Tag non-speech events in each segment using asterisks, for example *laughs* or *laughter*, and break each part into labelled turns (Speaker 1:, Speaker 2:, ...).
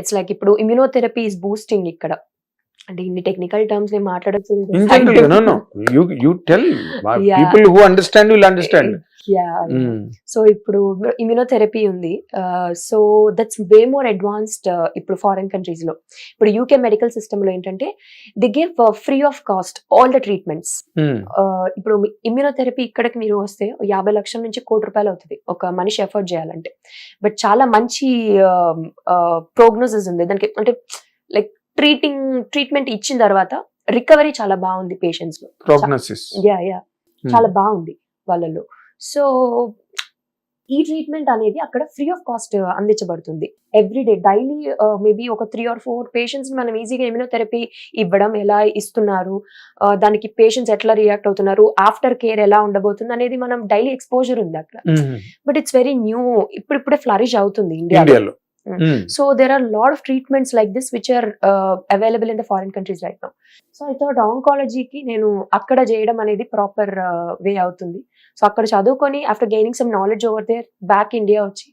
Speaker 1: It's like ఇప్పుడు immunotherapy is boosting ఇక్కడ. అంటే ఇన్ని టెక్నికల్ టర్మ్స్ నేను మాట్లాడచ్చు
Speaker 2: will understand.
Speaker 1: Yeah
Speaker 2: Mm.
Speaker 1: So ఇప్పుడు ఇమ్యూనోథెరపీ ఉంది. So that's way more advanced ఇప్పుడు ఫారిన్ కంట్రీస్లో. ఇప్పుడు యూకే మెడికల్ సిస్టమ్లో ఏంటంటే they give free of cost all the treatments
Speaker 2: Mm.
Speaker 1: ఇప్పుడు ఇమ్యూనోథెరపీ ఇక్కడికి మీరు వస్తే యాభై లక్షల నుంచి కోటి రూపాయలు అవుతుంది. ఒక మనిషి ఎఫర్ట్ చేయాలంటే. బట్ చాలా మంచి ప్రోగ్నోసిస్ ఉంది. దానికి అంటే లైక్ ట్రీటింగ్ ట్రీట్మెంట్ ఇచ్చిన తర్వాత రికవరీ చాలా బాగుంది
Speaker 2: పేషెంట్స్లో.
Speaker 1: Yeah yeah
Speaker 2: Hmm.
Speaker 1: చాలా బాగుంది వాళ్ళలో సో ఈ ట్రీట్మెంట్ అనేది అక్కడ ఫ్రీ ఆఫ్ కాస్ట్ అందించబడుతుంది ఎవ్రీడే డైలీ మేబీ ఒక త్రీ ఆర్ ఫోర్ పేషెంట్స్ మనం ఈజీగా ఇమ్యూనోథెరపీ ఇవ్వడం ఎలా ఇస్తున్నారు uh, దానికి పేషెంట్స్ ఎట్లా రియాక్ట్ అవుతున్నారు ఆఫ్టర్ కేర్ ఎలా ఉండబోతుంది అనేది మనం డైలీ ఎక్స్పోజర్ ఉంది అక్కడ. బట్ ఇట్స్ వెరీ న్యూ ఇప్పుడు ఇప్పుడే ఫ్లరిష్ అవుతుంది ఇండియాలో. So there are lot of treatments like this which are available in the foreign countries right now so I thought ఆంకాలజీకి నేను అక్కడ చేయడం అనేది ప్రాపర్ వే అవుతుంది. సో అక్కడ చదువుకొని after gaining some knowledge over there back India వచ్చి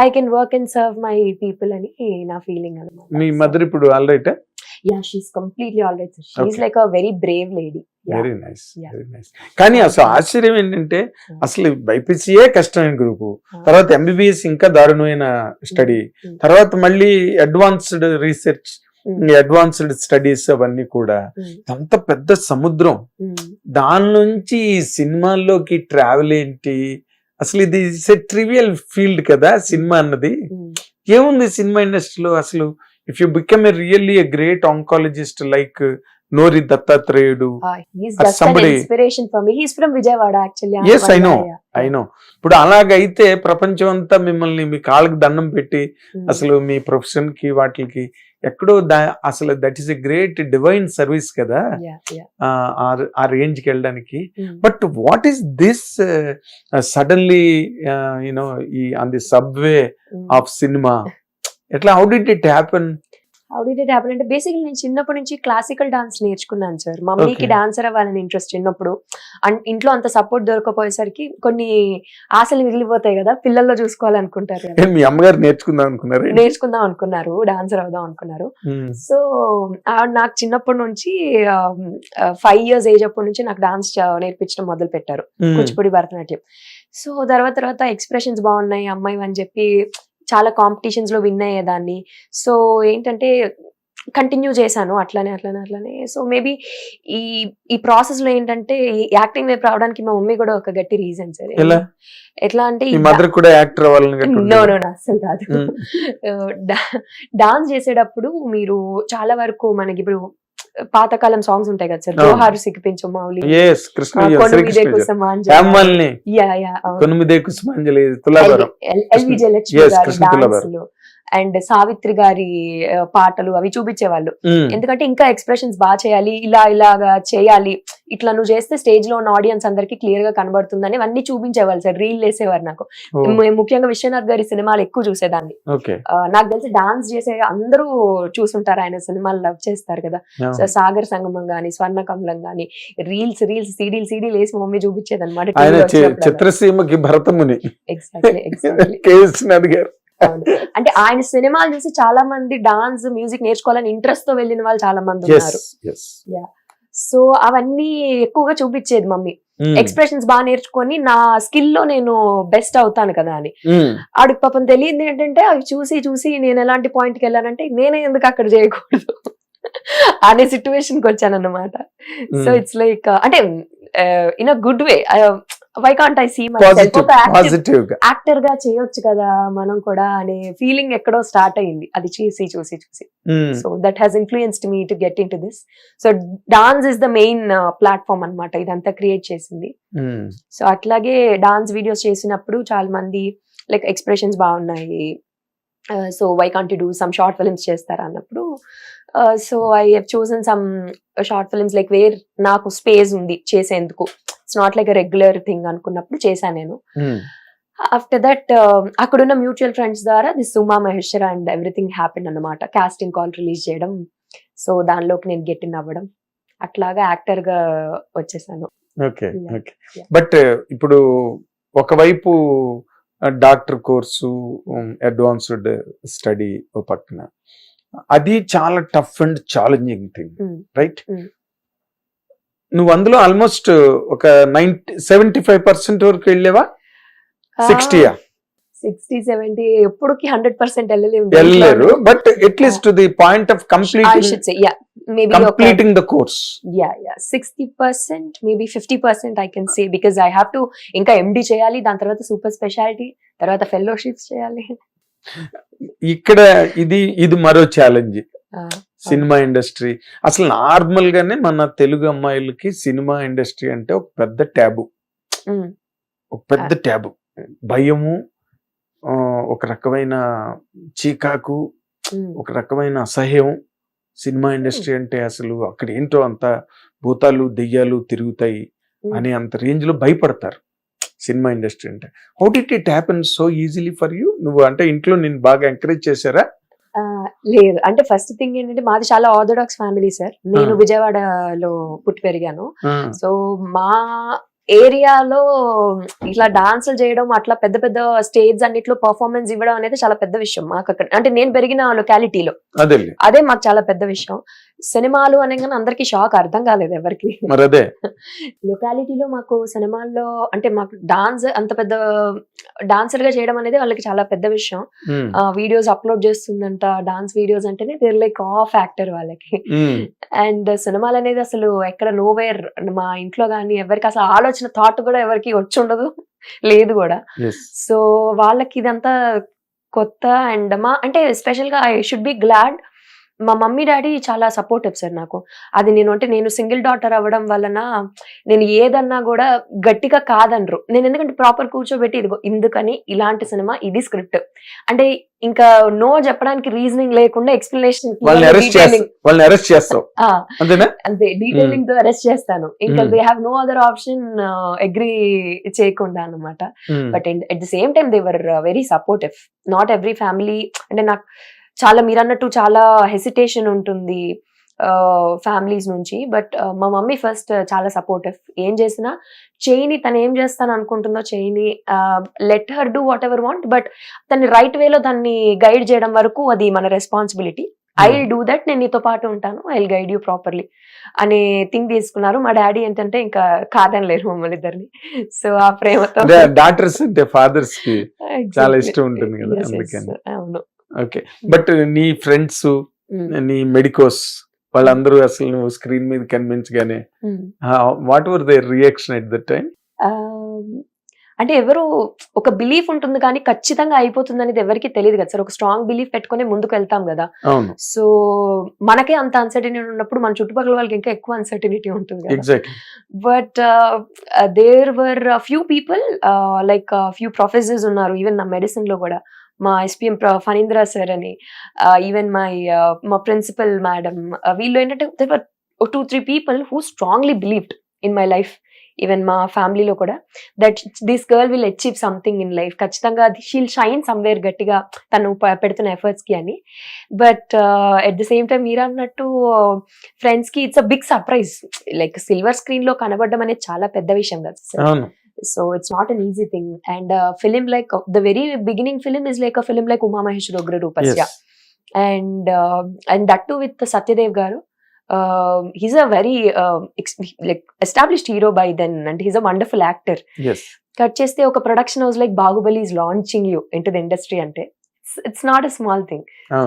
Speaker 1: I can work and serve my people అని నా ఫీలింగ్
Speaker 2: మీ
Speaker 1: అనమాట
Speaker 2: మదర్ ఇప్పుడు all right
Speaker 1: yeah she's completely all right
Speaker 2: Okay.
Speaker 1: Like a very brave lady
Speaker 2: very nice. Very nice కానీ అసలు ఆశ్చర్యం ఏంటంటే అసలు బైపీసీఏ కష్టమైన గ్రూపు. తర్వాత ఎంబీబీఎస్ ఇంకా దారుణమైన స్టడీ.
Speaker 1: Mm.
Speaker 2: తర్వాత మళ్ళీ అడ్వాన్స్డ్ రీసెర్చ్ అడ్వాన్స్డ్ స్టడీస్ అవన్నీ కూడా. అంత పెద్ద సముద్రం. దాని నుంచి ఈ సినిమాల్లోకి ట్రావెల్ ఏంటి? అసలు ఇది ట్రివియల్ ఫీల్డ్ కదా సినిమా అన్నది. ఏముంది సినిమా ఇండస్ట్రీలో అసలు? If you become a really a great oncologist like Nori Dattatreyudu somebody-
Speaker 1: inspiration for me he's from Vijayawada actually
Speaker 2: Yes, I know. అయినో ఇప్పుడు అలాగైతే ప్రపంచం అంతా మిమ్మల్ని మీ కాళ్ళకి దండం పెట్టి అసలు మీ ప్రొఫెషన్కి వాటికి ఎక్కడో అసలు that is a great divine service కదా. ఆ రేంజ్కి వెళ్ళడానికి. But what is this suddenly you know ఈ on the subway of cinema ఎట్లా how did it happen
Speaker 1: how did it happen అంటే బేసికల్ నేను చిన్నప్పటి నుంచి క్లాసికల్ డాన్స్ నేర్చుకున్నాను సార్ మమ్మీకి. డాన్సర్ అవ్వాలని ఇంట్రెస్ట్ చిన్నప్పుడు అన్- ఇంట్లో అంత సపోర్ట్ దొరకపోయేసరికి కొన్ని ఆశలు మిగిలిపోతాయి కదా పిల్లల్లో చూసుకోవాలనుకుంటారు.
Speaker 2: మీ అమ్మగారు నేర్చుకుందాం అనుకున్నారు
Speaker 1: నేర్చుకుందాం అనుకున్నారు డాన్సర్ అవుదాం అనుకున్నారు. సో ఆవిడ నాకు చిన్నప్పటి నుంచి ఫైవ్ ఇయర్స్ ఏజ్ అప్పటి నుంచి నాకు డాన్స్ నేర్పించడం మొదలు పెట్టారు కూచిపూడి భరతనాట్యం. సో తర్వాత తర్వాత ఎక్స్ప్రెషన్స్ బాగున్నాయి అమ్మాయి అని చెప్పి చాలా కాంపిటీషన్స్లో విన్ అయ్యేదాన్ని. సో ఏంటంటే కంటిన్యూ చేశాను అట్లానే అట్లానే అట్లానే. సో మేబీ ఈ ఈ ప్రాసెస్లో ఏంటంటే యాక్టింగ్ వైపు రావడానికి మా మమ్మీ కూడా ఒక గట్టి రీజన్ సార్. ఎట్లా అంటే
Speaker 2: మదర్ కూడా యాక్టర్
Speaker 1: నో? నో అస్సలు కాదు. *laughs* డాన్స్ చేసేటప్పుడు మీరు చాలా వరకు మనకి ఇప్పుడు పాతకాలం సాంగ్స్ ఉంటాయి కదా సార్. జోహారు సిక్కిపించు మౌలి కొనుమిదే కుసమాంజలి
Speaker 2: తులాభారం.
Speaker 1: అండ్ సావిత్రి గారి పాటలు అవి చూపించేవాళ్ళు. ఎందుకంటే ఇంకా ఎక్స్ప్రెషన్స్ బాగా చేయాలి ఇలా ఇలాగా చేయాలి. ఇట్లా నువ్వు చేస్తే స్టేజ్లో ఉన్న ఆడియన్స్ అందరికి క్లియర్గా కనబడుతుందని అన్ని చూపించేవాళ్ళు సార్ రీల్ వేసేవారు నాకు. ముఖ్యంగా విశ్వనాథ్ గారి సినిమాలు ఎక్కువ చూసేదాన్ని. నాకు తెలిసి డాన్స్ చేసే అందరూ చూసుంటారు ఆయన సినిమాలు లవ్ చేస్తారు కదా. సాగర్ సంగమం గాని స్వర్ణ కమలం గాని రీల్స్ రీల్స్ సీడీలు సీడీలు వేసి మమ్మీ చూపించేది అనమాట
Speaker 2: చిత్రసీమకి భరతముని. *laughs*
Speaker 1: అంటే ఆయన సినిమాలు చూసి చాలా మంది డాన్స్ మ్యూజిక్ నేర్చుకోవాలని ఇంట్రెస్ట్తో వెళ్ళిన వాళ్ళు చాలా మంది ఉన్నారు. సో అవన్నీ ఎక్కువగా చూపించేది మమ్మీ. ఎక్స్ప్రెషన్స్ బాగా నేర్చుకొని నా స్కిల్లో నేను బెస్ట్ అవుతాను కదా అని. ఆడికి పాపం తెలియదు ఏంటంటే అవి చూసి చూసి నేను ఎలాంటి పాయింట్కి వెళ్ళానంటే నేనే ఎందుకు అక్కడ చేయకూడదు *laughs* అనే సిచ్యువేషన్కి వచ్చాను అనమాట సో ఇట్స్ లైక్ అంటే in a good way why can't I see యాక్టర్గా చేయొచ్చు కదా మనం కూడా అనే ఫీలింగ్ ఎక్కడో స్టార్ట్ అయింది అది చూసి చూసి చూసి. So that has influenced me to get in to this so dance is the main platform అన్నమాట. ఇదంతా క్రియేట్ చేసింది. సో అట్లాగే డాన్స్ వీడియోస్ చేసినప్పుడు చాలా మంది లైక్ ఎక్స్ప్రెషన్స్ బాగున్నాయి. So why can't do some short films చేస్తారా అన్నప్పుడు? So I have chosen some short films like where నాకు స్పేస్ ఉంది చేసేందుకు. It's not like regular thing అనుకున్నప్పుడు చేశాను నేను. ఆఫ్టర్ దట్ అక్కడున్న మ్యూచువల్ ఫ్రెండ్స్ ద్వారా the Suma Maheshwara and everything happen అన్నమాట కాస్టింగ్ కాల్ రిలీజ్ చేయడం సో దానిలోకి నేను గెట్ ఇన్ అవ్వడం అట్లాగా యాక్టర్గా వచ్చేసాను
Speaker 2: ఓకే. ఓకే. బట్ ఇప్పుడు ఒకవైపు డాక్టర్ కోర్సు అడ్వాన్స్డ్ స్టడీ పక్కన అది చాలా tough and challenging thing. Right. నువ్వు అందులో ఆల్మోస్ట్ ఒక నైన్టీ సెవెంటీ ఫైవ్ పర్సెంట్ వరకు వెళ్ళేవా? సిక్స్టీయా
Speaker 1: సిక్స్టీ సెవెంటీ ఎప్పుడుకి హండ్రెడ్ పర్సెంట్
Speaker 2: వెళ్ళలేరు but at least the point of completing the course
Speaker 1: yeah yeah sixty percent maybe fifty percent I can say because I have to ఇంకా MD చేయాలి దాని తర్వాత super speciality తర్వాత ఫెలోషిప్స్ చేయాలి.
Speaker 2: ఇక్కడ ఇది ఇది మరో ఛాలెంజ్ సినిమా ఇండస్ట్రీ. అసలు నార్మల్ గానే మన తెలుగు అమ్మాయిలకి సినిమా ఇండస్ట్రీ అంటే ఒక పెద్ద ట్యాబు ఒక పెద్ద ట్యాబు భయము ఒక రకమైన చీకాకు ఒక రకమైన అసహ్యం. సినిమా ఇండస్ట్రీ అంటే అసలు అక్కడ ఏంటో అంత భూతాలు దెయ్యాలు తిరుగుతాయి. అనే అంత రేంజ్లో భయపడతారు. సినిమా ఇండస్ట్రీ అంటే. How did it happen so easily for you. నువ్వు అంటే ఇంట్లో నేను బాగా ఎంకరేజ్ చేశారా?
Speaker 1: లేదు. అంటే ఫస్ట్ థింగ్ ఏంటంటే మాది చాలా ఆర్థోడాక్స్ ఫ్యామిలీ సార్ నేను. విజయవాడలో పుట్టి పెరిగాను. సో మా ఏరియాలో ఇట్లా డాన్సులు చేయడం అట్లా పెద్ద పెద్ద స్టేజ్ అన్నిట్లో పర్ఫార్మెన్స్ ఇవ్వడం అనేది చాలా పెద్ద విషయం మాకు అక్కడ అంటే నేను పెరిగిన లొకాలిటీలో
Speaker 2: అదే
Speaker 1: మాకు చాలా పెద్ద విషయం. సినిమాలు అనగానే అందరికి షాక్ అర్థం కాలేదు ఎవరికి.
Speaker 2: మరి అదే.
Speaker 1: లొకాలిటీలో మాకు సినిమాల్లో అంటే మాకు డాన్స్ అంత పెద్ద డాన్సర్గా చేయడం అనేది వాళ్ళకి చాలా పెద్ద విషయం. వీడియోస్ అప్లోడ్ చేస్తుందంట డాన్స్ వీడియోస్ అంటేనే దేర్ లైక్ ఆఫ్ యాక్టర్ వాళ్ళకి. అండ్ సినిమాలు అనేది అసలు ఎక్కడ నోవేర్ మా ఇంట్లో కానీ ఎవరికి అసలు ఆలోచన థాట్ కూడా ఎవరికి వచ్చి ఉండదు. లేదు కూడా. సో వాళ్ళకి ఇదంతా కొత్త అండ్ మా అంటే స్పెషల్గా ఐ షుడ్ బి గ్లాడ్ మా మమ్మీ డాడీ చాలా సపోర్టివ్ సార్ నాకు. అది నేను అంటే నేను సింగిల్ డాటర్ అవ్వడం వలన నేను ఏదన్నా కూడా గట్టిగా కాదనరు. నేను ఎందుకంటే ప్రాపర్ కూర్చోబెట్టి ఇదిగో ఇందుకని ఇలాంటి సినిమా ఇది స్క్రిప్ట్ అంటే ఇంకా నో చెప్పడానికి రీజనింగ్ లేకుండా ఎక్స్ప్లెనేషన్ అంతే డీటెయిలింగ్తో అరెస్ట్ చేస్తాను. ఇంకా
Speaker 2: Hmm.
Speaker 1: They have no other option agree చేయకుండా అన్నమాట.
Speaker 2: ఉమ్,
Speaker 1: but at the same time they were very supportive not every family అంటే నాకు చాలా మీరు అన్నట్టు చాలా హెసిటేషన్ ఉంటుంది ఫ్యామిలీస్ నుంచి. బట్ మా మమ్మీ ఫస్ట్ చాలా సపోర్టివ్ ఏం చేసినా చేయని తను ఏం చేస్తాను అనుకుంటుందో చేయని let her do whatever want but తన్ని రైట్ వేలో దాన్ని గైడ్ చేయడం వరకు అది మన responsibility I will do that నేను నీతో పాటు ఉంటాను I will guide you properly అనే థింగ్ తీసుకున్నారు. మా డాడీ ఏంటంటే ఇంకా కాదనలేరు మమ్మల్ని ఇద్దరిని. సో ఆ ప్రేమతో
Speaker 2: డాక్టర్స్ అంటే ఫాదర్స్కి చాలా. ఇష్టం ఉంటుంది కదా.
Speaker 1: అవును.
Speaker 2: ఓకే. బట్ నీ ఫ్రెండ్స్
Speaker 1: Mm,
Speaker 2: నీ మెడికోస్ వాళ్ళందరూ అసలు నువ్వు స్క్రీన్ మీద కనిపించగానే. What were they reaction at the time
Speaker 1: అంటే ఎవరు ఒక బిలీఫ్ ఉంటుంది కానీ ఖచ్చితంగా అయిపోతుంది అనేది ఎవరికి తెలియదు కదా సార్. ఒక స్ట్రాంగ్ బిలీఫ్ పెట్టుకొని ముందుకు వెళ్తాం కదా. సో మనకే అంత అన్సర్టినిటీ ఉన్నప్పుడు మన చుట్టుపక్కల వాళ్ళకి ఇంకా ఎక్కువ అన్సర్టినిటీ ఉంటుంది but there were few people like few professors ఉన్నారు. ఈవెన్ నా మెడిసిన్లో కూడా. మా ఎస్పీఎం ఫణీంద్ర సార్ అని ఈవెన్ మై మా ప్రిన్సిపల్ మేడం వీళ్ళు ఏంటంటే two three people who strongly believed in my life even మా ఫ్యామిలీలో కూడా that this girl will achieve something in life ఖచ్చితంగా షీల్ షైన్ సమ్వేర్ గట్టిగా తను పెడుతున్న ఎఫర్ట్స్కి అని. But at the same time మీరు అన్నట్టు ఫ్రెండ్స్కి it's a big surprise like silver స్క్రీన్లో కనబడడం అనేది చాలా పెద్ద విషయం కదా సార్
Speaker 2: అవును
Speaker 1: so it's not an easy thing and film like the very beginning film is like a film like Uma Maheshwara Ugra Roopasya
Speaker 2: yes.
Speaker 1: And and that to with Satyadev garu he's a very like established hero by then and he's a wonderful actor
Speaker 2: yes.
Speaker 1: Cut చేస్తే ఒక production house like Baahubali is launching you into the industry అంటే. It's not a small thing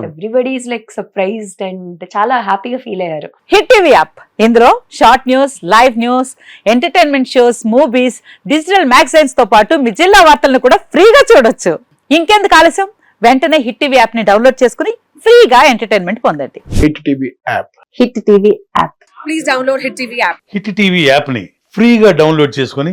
Speaker 1: everybody is like surprised and చాలా హ్యాపీగా feel అయ్యారు.
Speaker 3: Hit TV app ఇందులో short news live news entertainment shows movies digital మ్యాగజైన్స్తో పాటు మీ జిల్లా వార్తలను కూడా ఫ్రీగా చూడొచ్చు. ఇంకెందుకు ఆలస్యం? వెంటనే హిట్ టీవీ యాప్ని డౌన్లోడ్ చేసుకుని ఫ్రీగా ఎంటర్టైన్మెంట్ పొందండి.
Speaker 4: Hit TV app
Speaker 1: hit TV app
Speaker 3: please download hit TV app
Speaker 5: hit TV యాప్ని ఫ్రీగా డౌన్లోడ్ చేసుకొని